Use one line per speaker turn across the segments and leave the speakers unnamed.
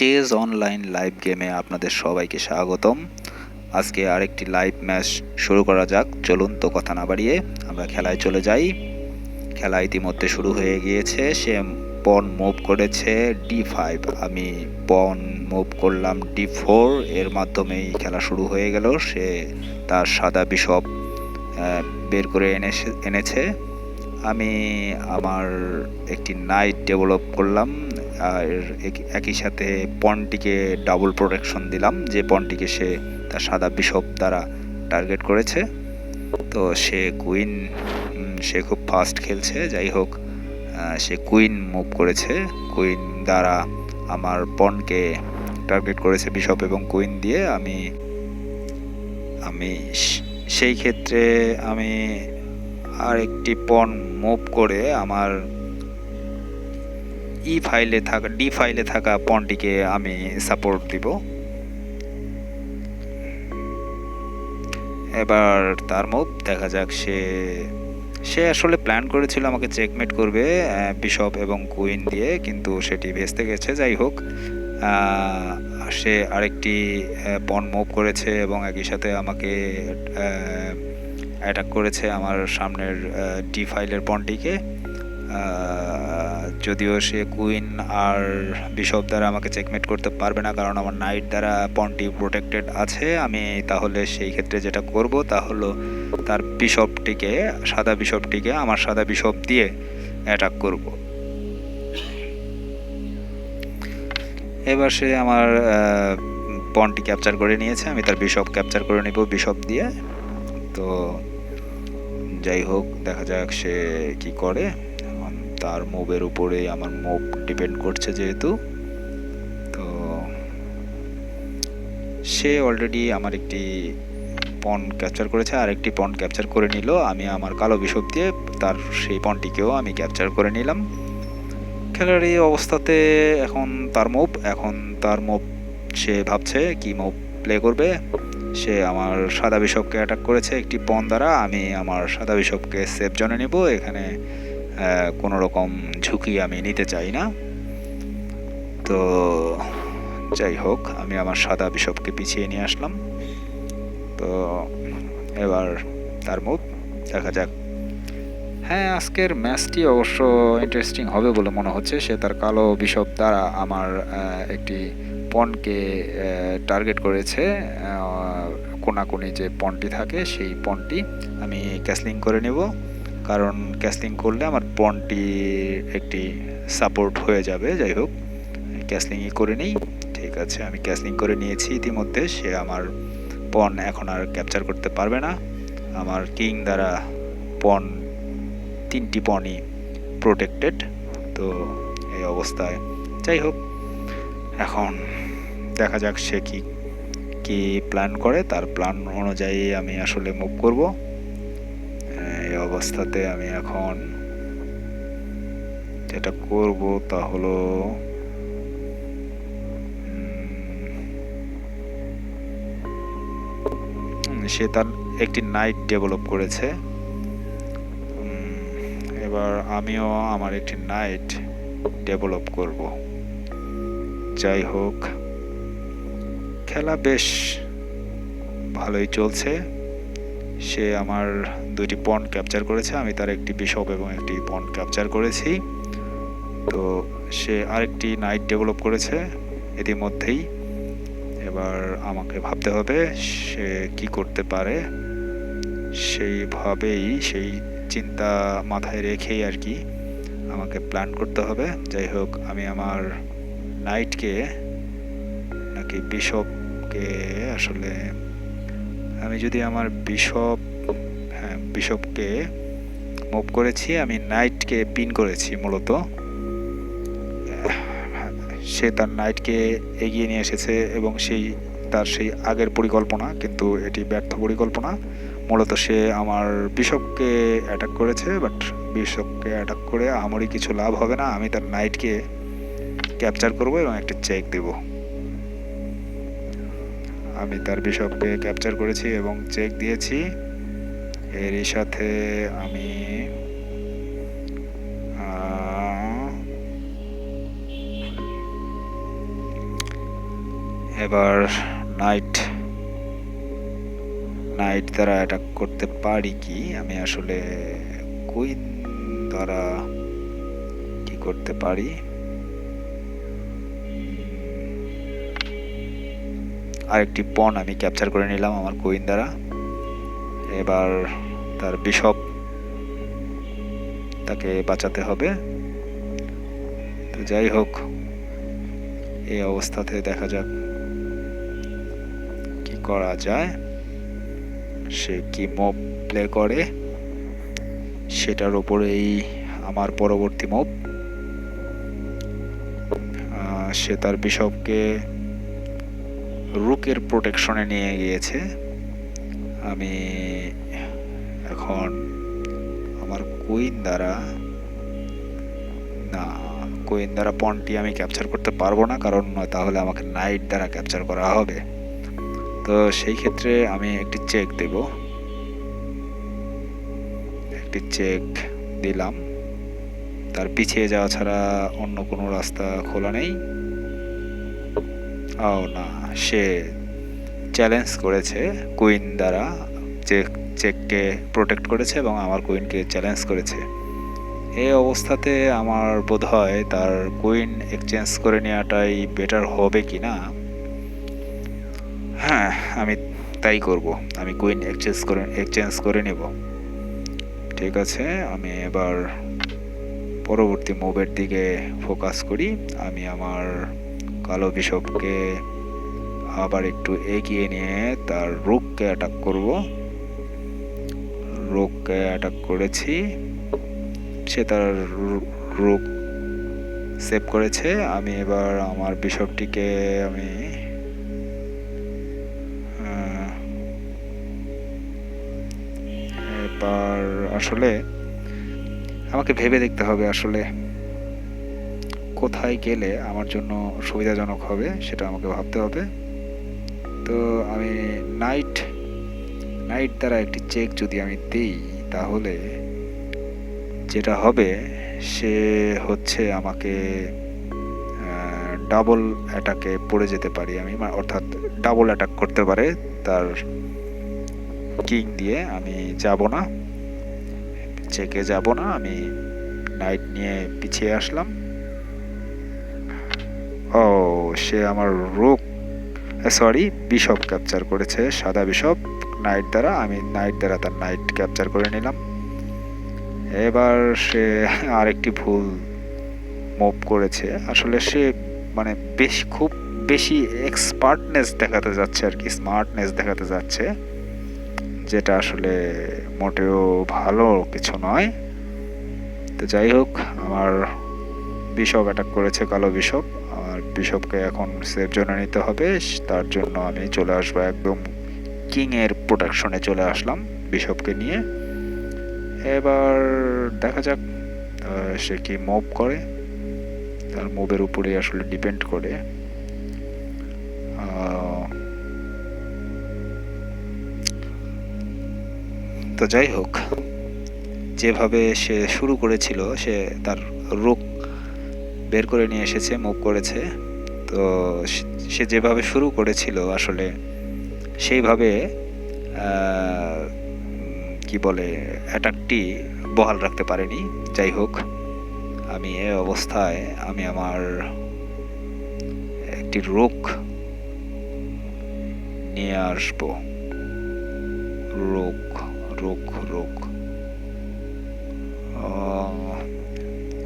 Chase online live গেমে আপনাদের সবাইকে স্বাগতম। আজকে আরেকটি লাইভ ম্যাচ শুরু করা যাক। চলুন তো কথা না বাড়িয়ে আমরা খেলায় চলে যাই। খেলা ইতিমধ্যে শুরু হয়ে গিয়েছে। সে পন মুভ করেছে ডি ফাইভ আমি পন মুভ করলাম ডি ফোর এর মাধ্যমেই খেলা শুরু হয়ে গেল। সে তার সাদা আহ, বের করে এনেছে। এনেছে আমি আমার একটি নাইট ডেভেলপ করলাম। আর এক- একই সাথে পনটিকে ডাবল প্রোটেকশন দিলাম, যে পনটিকে সে তার সাদা বিশপ দ্বারা টার্গেট করেছে। তো সে কুইন সে খুব ফাস্ট খেলছে, যাই হোক সে কুইন মুভ করেছে। কুইন দ্বারা আমার পনকে টার্গেট করেছে বিশপ এবং কুইন দিয়ে। আমি আমি সেই ক্ষেত্রে আমি আর একটি পন মুভ করে আমার ই ফাইলে থাকা ডি ফাইলে থাকা পনটিকে আমি সাপোর্ট দিব। এবার তার মুভ দেখা যাক সে সে আসলে প্ল্যান করেছিল আমাকে চেকমেট করবে বিশপ এবং কুইন দিয়ে, কিন্তু সেটি ভেস্তে গেছে, যাই হোক। সে আরেকটি পন মুভ করেছে এবং একই সাথে আমাকে অ্যাটাক করেছে আমার সামনের ডি ফাইলের পনটিকে যদিও সে কুইন আর বিশপ দ্বারা আমাকে চেকমেট করতে পারবে না, কারণ আমার নাইট দ্বারা পনটি প্রোটেক্টেড আছে, আমি তাহলে সেই ক্ষেত্রে যেটা করব তা হলো তার বিশপটিকে, সাদা বিশপটিকে, আমার সাদা বিশপ দিয়ে অ্যাটাক করব। এবার সে আমার পনটি ক্যাপচার করে নিয়েছে, আমি তার বিশপ ক্যাপচার করে নিব, বিশপ দিয়ে। তো যাই হোক, দেখা যাক সে কি করে। তার মুভের উপরে আমার মুভ ডিপেন্ড করছে যেহেতু। তো সে অলরেডি আমার একটি পন ক্যাপচার করেছে, আর একটি পন ক্যাপচার করে নিল। আমি আমার কালো বিশপ দিয়ে তার সেই পনটিকেও আমি ক্যাপচার করে নিলাম। খেলার এই অবস্থাতে এখন তার মুভ, এখন তার মুভ সে ভাবছে কি মুভ প্লে করবে। সে আমার সাদা বিশপকে অ্যাটাক করেছে একটি পন দ্বারা, আমি আমার সাদা বিশপকে সেফ জনে নিব। এখানে কোনো রকম ঝুঁকি আমি নিতে চাই না। তো যাই হোক, আমি আমার সাদা বিশপকে পিছিয়ে নিয়ে আসলাম। তো এবার তার মুভ দেখা যাক। হ্যাঁ আজকের ম্যাচটি অবশ্য ইন্টারেস্টিং হবে বলে মনে হচ্ছে। সে তার কালো বিশপ দ্বারা আমার একটি পনকে টার্গেট করেছে। কোনাকুনি যে পনটি থাকে, সেই পনটি আমি ক্যাসলিং করে নেব। কারণ ক্যাসলিং করলে আমার পনটি একটি সাপোর্ট হয়ে যাবে, যাই হোক। ক্যাসলিংই করে নিই, ঠিক আছে, আমি ক্যাসলিং করে নিয়েছি ইতিমধ্যে, সে আমার পন এখন আর ক্যাপচার করতে পারবে না। আমার কিং দ্বারা পন তিনটি পনই প্রোটেক্টেড তো এই অবস্থায়। যাই হোক, এখন দেখা যাক সে কি কি প্ল্যান করে। তার প্ল্যান অনুযায়ী আমি আসলে মুভ করব। অবস্থাতে আমি এখন যেটা করব তা হলো সে তার একটি নাইট ডেভেলপ করেছে। এবার আমিও আমার একটি নাইট ডেভেলপ করব। যাই হোক, খেলা বেশ ভালোই চলছে। সে আমার দুইটি পয়েন্ট ক্যাপচার করেছে, আমি তার একটি বিশপ এবং একটি পয়েন্ট ক্যাপচার করেছি। তো সে আরেকটি নাইট ডেভেলপ করেছে ইতিমধ্যেই। এবার আমাকে ভাবতে হবে সে কি করতে পারে। সেইভাবেই, সেই চিন্তা মাথায় রেখেই আর কি আমাকে প্ল্যান করতে হবে। যাই হোক, আমি আমার নাইটকে নাকি বিশপকে আসলে আমি যদি আমার বিশপ হ্যাঁ বিশপকে মুভ করেছি, আমি নাইটকে পিন করেছি মূলত। সে তার নাইটকে এগিয়ে নিয়ে এসেছে এবং সেই, তার সেই আগের পরিকল্পনা, কিন্তু এটি ব্যর্থ পরিকল্পনা। মূলত সে আমার বিশপকে অ্যাটাক করেছে বাট বিশপকে অ্যাটাক করে আমারই কিছু লাভ হবে না। আমি তার নাইটকে ক্যাপচার করব এবং একটা চেক দেব। আমি তার বিশপকে ক্যাপচার করেছি এবং চেক দিয়েছি। এরই সাথে আমি এবার নাইট নাইট দ্বারা অ্যাটাক করতে পারি কি? আমি আসলে কুইন দ্বারা কি করতে পারি? আরেকটি পণ আমি ক্যাপচার করে নিলাম আমার কুইন দ্বারা এবার তার বিশপ তাকে বাঁচাতে হবে। তো যাই হোক এই অবস্থাতে দেখা যাক কি করা যায়। সে কি মুভ প্লে করে, সেটার উপরেই আমার পরবর্তী মুভ সে তার বিশপকে রুকের প্রোটেকশনে নিয়ে গিয়েছে। আমি এখন আমার কুইন দ্বারা না কুইন দ্বারা পনটি আমি ক্যাপচার করতে পারব না, কারণ তাহলে আমাকে নাইট দ্বারা ক্যাপচার করা হবে। তো সেই ক্ষেত্রে আমি একটি চেক দেব। একটি চেক দিলাম। তার পিছিয়ে যাওয়া ছাড়া অন্য কোনো রাস্তা খোলা নেই। ও না সে চ্যালেঞ্জ করেছে কুইন দ্বারা চেক চেককে প্রোটেক্ট করেছে এবং আমার কুইনকে চ্যালেঞ্জ করেছে। এই অবস্থাতে আমার বোধ হয় তার কুইন এক্সচেঞ্জ করে নেওয়াটাই বেটার হবে কি না? হ্যাঁ আমি তাই করব। আমি কুইন এক্সচেঞ্জ করে এক্সচেঞ্জ করে নেব। ঠিক আছে, আমি এবার পরবর্তী মুভের দিকে ফোকাস করি। আমি আমার কালো বিশপকে আবার একটু এগিয়ে নিয়ে তার রোগকে অ্যাটাক করব। রোগকে অ্যাটাক করেছি। সে তার রোগ সেভ করেছে। আমি এবার আমার বিশপটিকে আমি এবার আসলে আমাকে ভেবে দেখতে হবে আসলে। কোথায় গেলে আমার জন্য সুবিধাজনক হবে সেটা আমাকে ভাবতে হবে। তো আমি নাইট নাইট দ্বারা একটি চেক যদি আমি দিই তাহলে যেটা হবে সে হচ্ছে আমাকে ডাবল অ্যাটাকে পড়ে যেতে পারি আমি অর্থাৎ ডাবল অ্যাটাক করতে পারে তার কিং দিয়ে আমি যাব না। চেকে যাব না, আমি নাইট নিয়ে পিছিয়ে আসলাম। ও, সে আমার রোগ সরি বিশপ ক্যাপচার করেছে, সাদা বিশপ নাইট দ্বারা, আমি নাইট দ্বারা তার নাইট ক্যাপচার করে নিলাম। এবার সে আরেকটি ভুল মুভ করেছে। আসলে সে মানে বেশ, খুব বেশি এক্সপার্টনেস দেখাতে যাচ্ছে আর কি স্মার্টনেস দেখাতে যাচ্ছে, যেটা আসলে মোটেও ভালো কিছু নয়। তো যাই হোক, আমার বিশপ অ্যাটাক করেছে কালো আমার বিশপকে এখন সেফ জোনে নিতে হবে। তার জন্য আমি চলে আসব একদম কিংয়ের প্রোডাকশনে চলে আসলাম বিশপকে নিয়ে। এবার দেখা যাক সে কি মুভ করে। তার মুভের উপরে আসলে ডিপেন্ড করে। তো যাই হোক, যেভাবে সে শুরু করেছিল, সে তার রোগ বের করে নিয়ে এসেছে, মুভ করেছে। তো সে যেভাবে শুরু করেছিল আসলে, সেইভাবে কি বলে, অ্যাটাকটি বহাল রাখতে পারেনি। যাই হোক, আমি এ অবস্থায় আমি আমার একটি রোগ নিয়ে আসব। রোগ রোগ রোগ।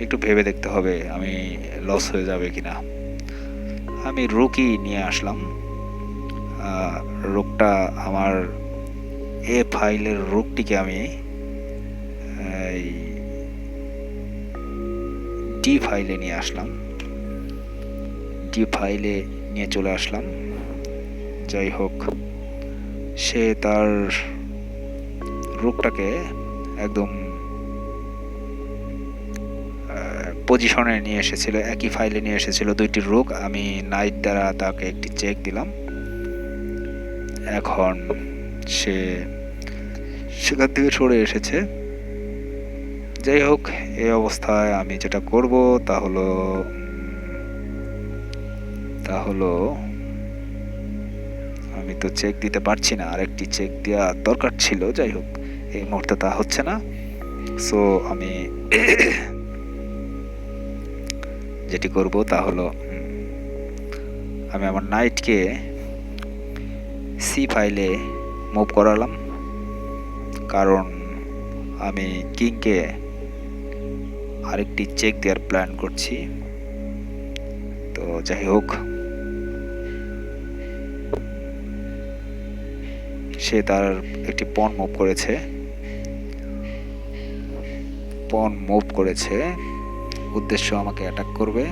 একটু ভেবে দেখতে হবে আমি লস হয়ে যাবে কিনা। আমি রোগই নিয়ে আসলাম। রোগটা আমার এ ফাইলের রোগটিকে আমি ডি ফাইলে নিয়ে আসলাম। ডি ফাইলে নিয়ে চলে আসলাম। যাই হোক, সে তার রোগটাকে একদম পজিশনে নিয়ে এসেছিল, একই ফাইলে নিয়ে এসেছিল দুইটি রোগ আমি নাইট দ্বারা তাকে একটি চেক দিলাম। এখন সে সেখান থেকে সরে এসেছে। যাই হোক এই অবস্থায় আমি যেটা করব তা হলো তা হলো, আমি তো চেক দিতে পারছি না, আরেকটি চেক দেওয়া দরকার ছিল। যাই হোক, এই মুহূর্তে তা হচ্ছে না। সো আমি যেটি করব তা হলো আমি আমার নাইটকে সি ফাইলে মুভ করালাম। কারণ আমি কিংকে আরেকটি চেক দেওয়ার প্ল্যান করছি। তো যাই হোক, সে তার একটি পণ মুভ করেছে। পণ মুভ করেছে। উদ্দেশ্য আমাকে অ্যাটাক করবে।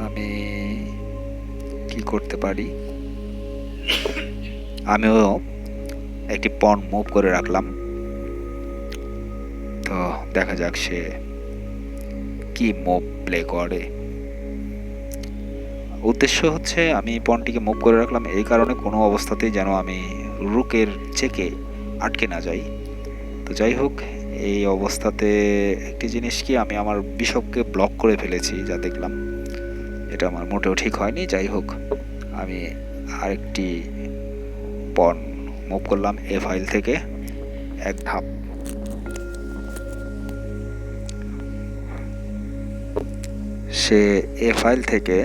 আমি কি করতে পারি। আমিও একটি পণ মুভ করে রাখলাম। তো দেখা যাক সে কি মুভ প্লে করে। উদ্দেশ্য হচ্ছে আমি পণটিকে মুভ করে রাখলাম। এই কারণে কোনো অবস্থাতেই যেন আমি রুকের চেকে আটকে না যাই। তো যাই হোক এই অবস্থাতে একটি জিনিস কি, আমি আমার বিশপকে ব্লক করে ফেলেছি, যা দেখলাম। এটা আমার মোটেও ঠিক হয়নি, যাই হোক, আমি আরেকটি পণ মুভ করলাম এ ফাইল থেকে, এক ধাপ। সে এ ফাইল থেকে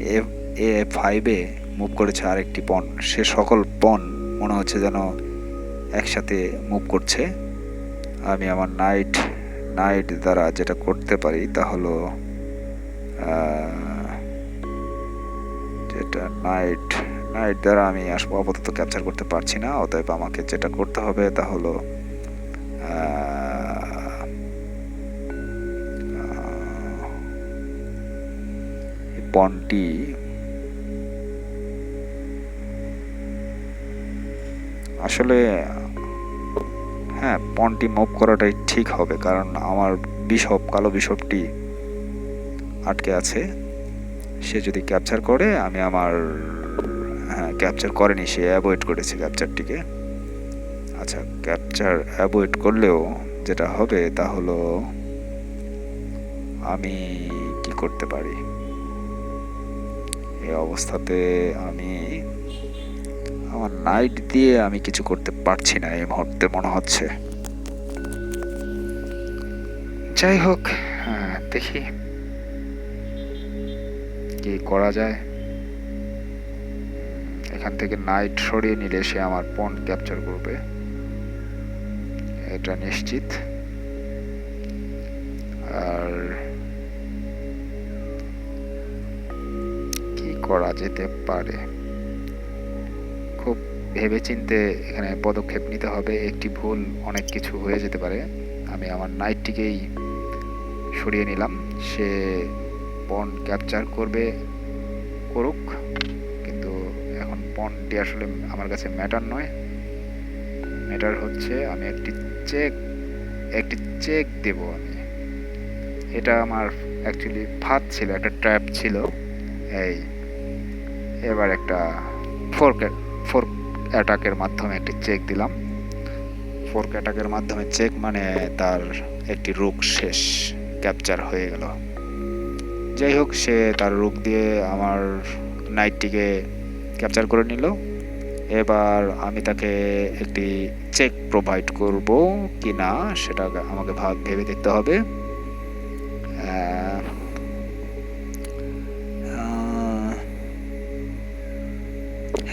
এ এ ফাইভে মুভ করেছে আরেকটি পণ। সে সকল পণ মনে হচ্ছে যেন একসাথে মুভ করছে। আমি আমার নাইট নাইট দ্বারা যেটা করতে পারি তা হলো যেটা নাইট নাইট দ্বারা আমি আসব আপাতত ক্যাপচার করতে পারছি না। অতএব আমাকে যেটা করতে হবে তা হলো পণটি আসলে হ্যাঁ পণটি মুভ করাটাই ঠিক হবে, কারণ আমার বিশপ, কালো বিশপটি আটকে আছে। সে যদি ক্যাপচার করে, আমি আমার হ্যাঁ ক্যাপচার করেনি, সে অ্যাভয়েড করেছে ক্যাপচারটিকে আচ্ছা ক্যাপচার অ্যাভয়েড করলেও যেটা হবে তা হলো, আমি কি করতে পারি? এই অবস্থাতে আমি আমার নাইট দিয়ে আমি কিছু করতে পারছি না, এই মুহূর্তে মনে হচ্ছে। যাই হোক দেখি। কি করা যায়? এখান থেকে নাইট সরিয়ে নিলে সে আমার পণ ক্যাপচার করবে। এটা নিশ্চিত। আর কি করা যেতে পারে? ভেবেচিন্তে এখানে পদক্ষেপ নিতে হবে। একটি ভুল অনেক কিছু হয়ে যেতে পারে। আমি আমার নাইটটিকেই সরিয়ে নিলাম। সে পণ ক্যাপচার করবে, করুক। কিন্তু এখন পণটি আসলে আমার কাছে ম্যাটার নয়। ম্যাটার হচ্ছে আমি একটি চেক একটি চেক দেব আমি। এটা আমার অ্যাকচুয়ালি ফাঁদ ছিল, একটা ট্র্যাপ ছিল। এই, এবার একটা ফোর্ক ফোর্ক অ্যাটাকের মাধ্যমে একটি চেক দিলাম। ফোর্ক অ্যাটাকের মাধ্যমে চেক মানে তার একটি রোগ শেষ ক্যাপচার হয়ে গেল। যাই হোক, সে তার রোগ দিয়ে আমার নাইটটিকে ক্যাপচার করে নিল। এবার আমি তাকে একটি চেক প্রোভাইড করব কি না সেটা আমাকে ভাব ভেবে দেখতে হবে।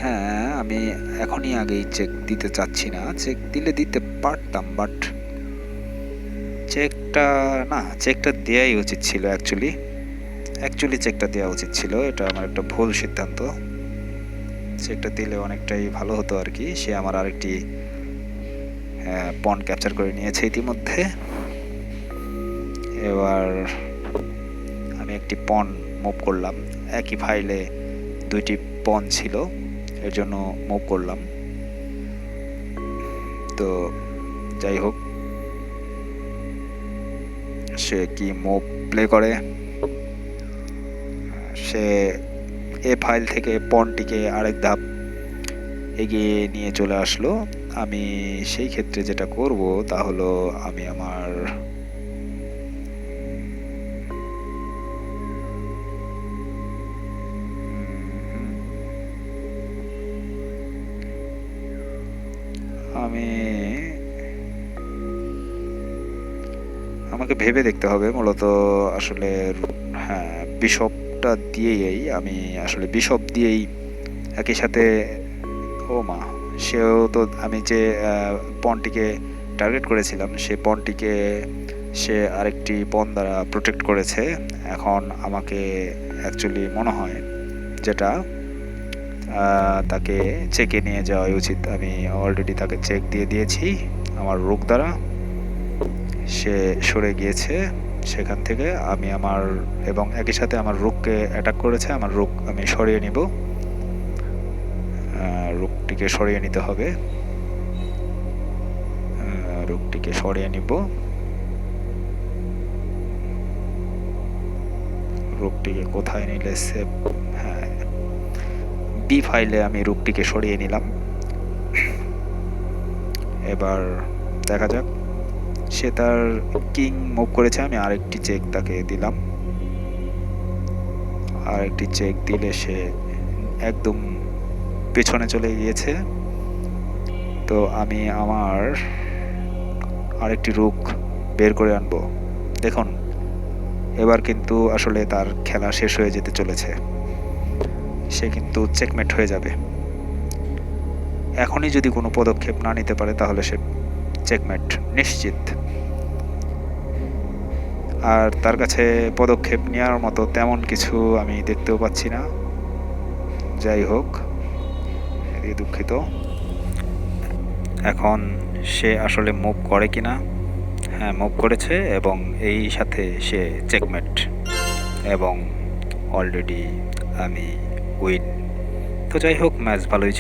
হ্যাঁ আমি এখনই আগেই চেক দিতে চাচ্ছি না। চেক দিলে দিতে পারতাম বাট চেকটা না চেকটা দেওয়াই উচিত ছিল অ্যাকচুয়ালি অ্যাকচুয়ালি চেকটা দেওয়া উচিত ছিল, এটা আমার একটা ভুল সিদ্ধান্ত। চেকটা দিলে অনেকটাই ভালো হতো আর কি, সে আমার আরেকটি পন ক্যাপচার করে নিয়েছে ইতিমধ্যে। এবার আমি একটি পন মুভ করলাম। একই ফাইলে দুইটি পন ছিল। এর জন্য মুভ করলাম। তো যাই হোক, সে কি মুভ প্লে করে? সে এ ফাইল থেকে পনটিকে আরেক ধাপ এগিয়ে নিয়ে চলে আসলো। আমি সেই ক্ষেত্রে যেটা করব তা হলো আমি আমার আমি আমাকে ভেবে দেখতে হবে মূলত আসলে হ্যাঁ বিশপটা দিয়েই আমি আসলে বিশপ দিয়েই একই সাথে ও মা, সেও তো আমি যে পনটিকে টার্গেট করেছিলাম সেই পনটিকে সে আরেকটি পন দ্বারা প্রোটেক্ট করেছে। এখন আমাকে অ্যাকচুয়ালি মনে হয় যেটা তাকে চেকে নিয়ে যাওয়াই উচিত। আমি অলরেডি তাকে চেক দিয়ে দিয়েছি। আমার রোগ দ্বারা সে সরে গিয়েছে সেখান থেকে। আমি আমার এবং একই সাথে আমার রোগকে অ্যাটাক করেছে। আমার রোগ আমি সরিয়ে নিব। রোগটিকে সরিয়ে নিতে হবে। রোগটিকে সরিয়ে নিব। রোগটিকে কোথায় নিলে সেভ হ্যাঁ বি ফাইলে আমি রোগটিকে সরিয়ে নিলাম। এবার দেখা যাক, সে তার কিং মুভ করেছে, আমি আরেকটি চেক তাকে দিলাম। আরেকটি চেক দিলে সে একদম পেছনে চলে গিয়েছে। তো আমি আমার আরেকটি রুক বের করে আনব। দেখুন, এবার কিন্তু আসলে তার খেলা শেষ হয়ে যেতে চলেছে। সে কিন্তু চেকমেট হয়ে যাবে। এখনই যদি কোনো পদক্ষেপ না নিতে পারে, তাহলে সে চেকমেট নিশ্চিত। আর তার কাছে পদক্ষেপ নেওয়ার মতো তেমন কিছু আমি দেখতেও পাচ্ছি না। যাই হোক, এদিকে দুঃখিত। এখন সে আসলে মুভ করে কি না হ্যাঁ মুভ করেছে এবং এই সাথে সে চেকমেট এবং অলরেডি আমি উইন তো যাই হোক ম্যাচ ভালোই ছিল।